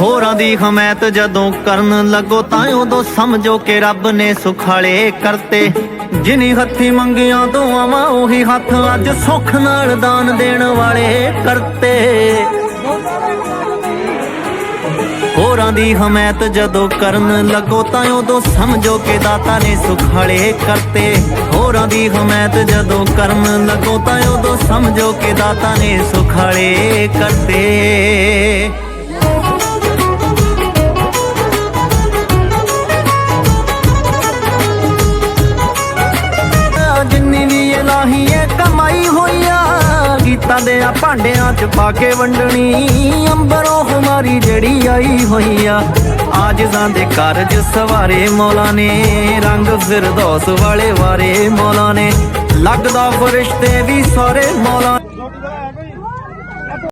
ਹੋਰਾਂ ਦੀ ਹਮਾਇਤ ਜਦੋਂ ਕਰਨ ਲੱਗੋ ਤਾਂ ਉਦੋਂ ਸਮਝੋ ਕਿ ਰੱਬ ਨੇ ਸੁਖਾਲੇ ਕਰਤੇ। ਜਿਨੀ ਹੱਥੀ ਮੰਗੀਆਂ ਦੁਆਵਾਂ, ਉਹੀ ਹੱਥ ਅੱਜ ਸੁੱਖ ਨਾਲ ਦਾਨ ਦੇਣ ਵਾਲੇ ਕਰਤੇ। ਹੋਰਾਂ ਦੀ ਹਮਾਇਤ ਜਦੋਂ ਕਰਨ ਲੱਗੋ ਤਾਂ ਉਦੋਂ ਸਮਝੋ ਕਿ ਦਾਤਾ ਨੇ ਸੁਖਾਲੇ ਕਰਤੇ। ਹੋਰਾਂ ਦੀ ਹਮਾਇਤ ਜਦੋਂ ਕਰਨ ਲੱਗੋ ਤਾਂ ਉਦੋਂ ਸਮਝੋ ਕਿ ਦਾਤਾ ਨੇ ਸੁਖਾਲੇ ਕਰਤੇ। ਆ ਦੇ ਆ ਭਾਂਡਿਆਂ ਚ ਪਾ ਕੇ ਵੰਡਣੀ। ਅੰਬਰੋਂ ਹਮਾਰੀ ਜਿਹੜੀ ਆਈ ਹੋਈ ਆ। ਆਜਜ਼ਾਂ ਦੇ ਕਾਰਜ ਸਵਾਰੇ ਮੌਲਾ ਨੇ, ਰੰਗ ਫਿਰਦੌਸ ਵਾਲੇ ਵਾਰੇ ਮੌਲਾ ਨੇ। ਲੱਗਦਾ ਫਰਿਸ਼ਤੇ ਵੀ ਸਾਰੇ ਮੌਲਾ